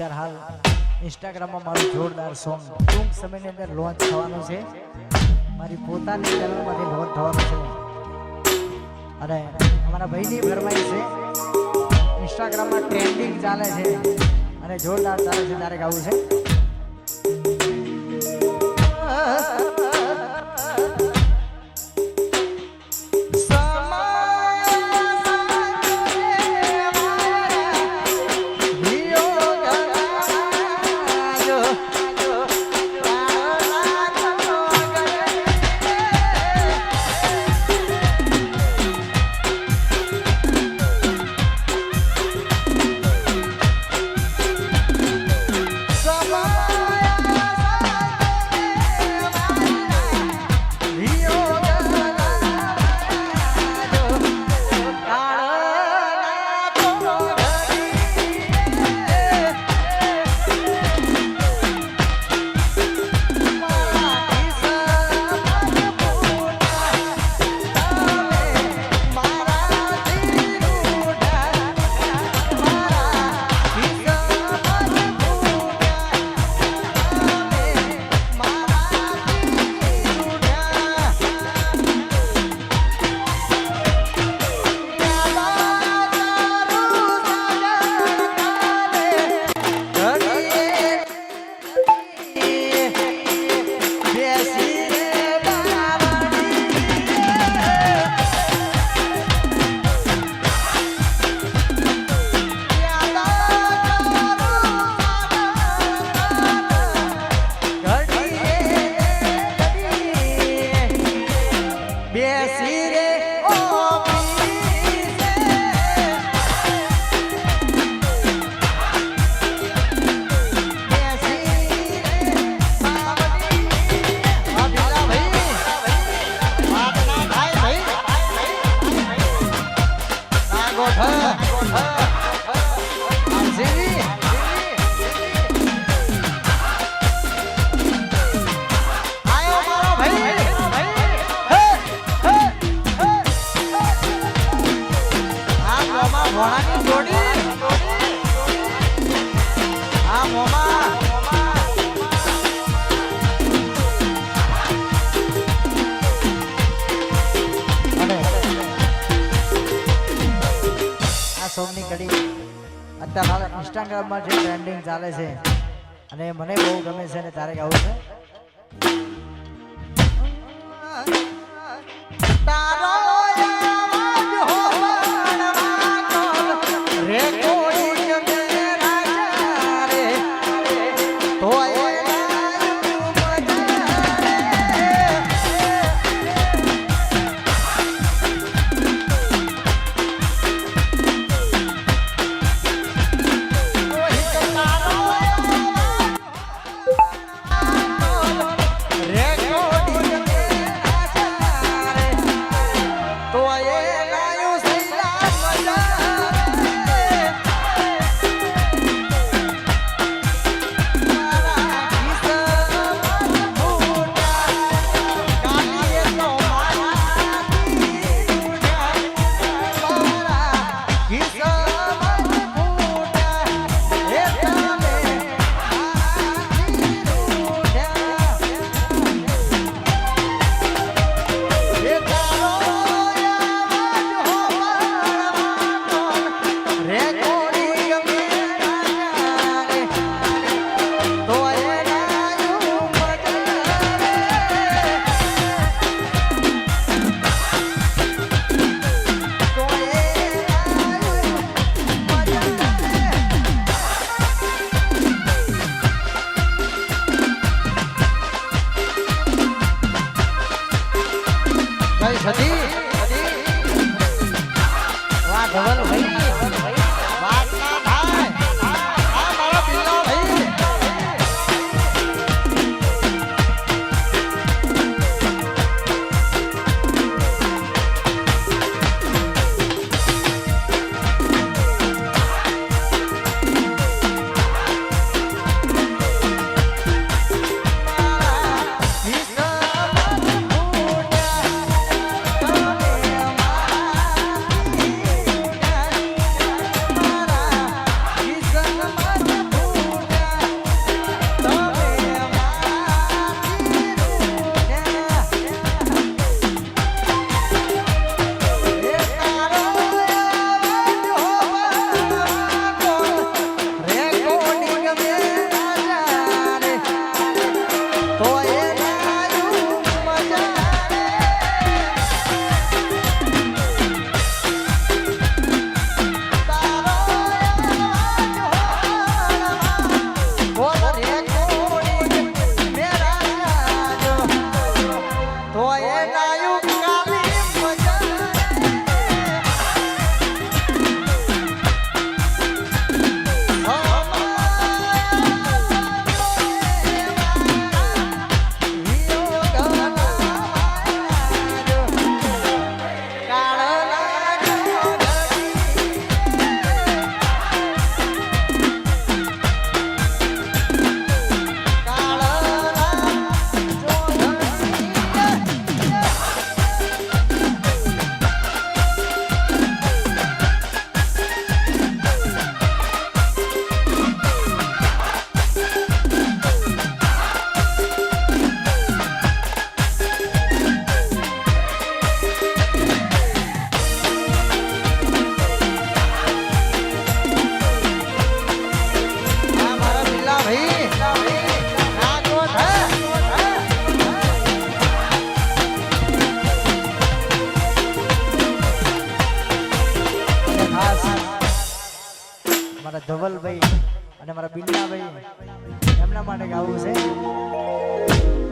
અત્યારે હાલ ઇન્સ્ટાગ્રામમાં મારું જોરદાર સોંગ ટૂંક સમયની અંદર લોન્ચ થવાનું છે. મારી પોતાની ચેનલમાંથી લોન્ચ થવાનું છે. અને અમારા ભાઈની ફરમાઈ છે. ઇન્સ્ટાગ્રામમાં ટ્રેન્ડિંગ ચાલે છે. અને જોરદાર ચાલે છે, ત્યારે ગાવું છે. આયો અત્યારે હાલ ઇન્સ્ટાગ્રામમાં જે ટ્રેન્ડિંગ ચાલે છે, અને મને બહુ ગમે છે અને તારે આવું છે? સતી મારા ધવલભાઈ અને મારા બિલ્લાભાઈ એમના માટે ગાવું છે.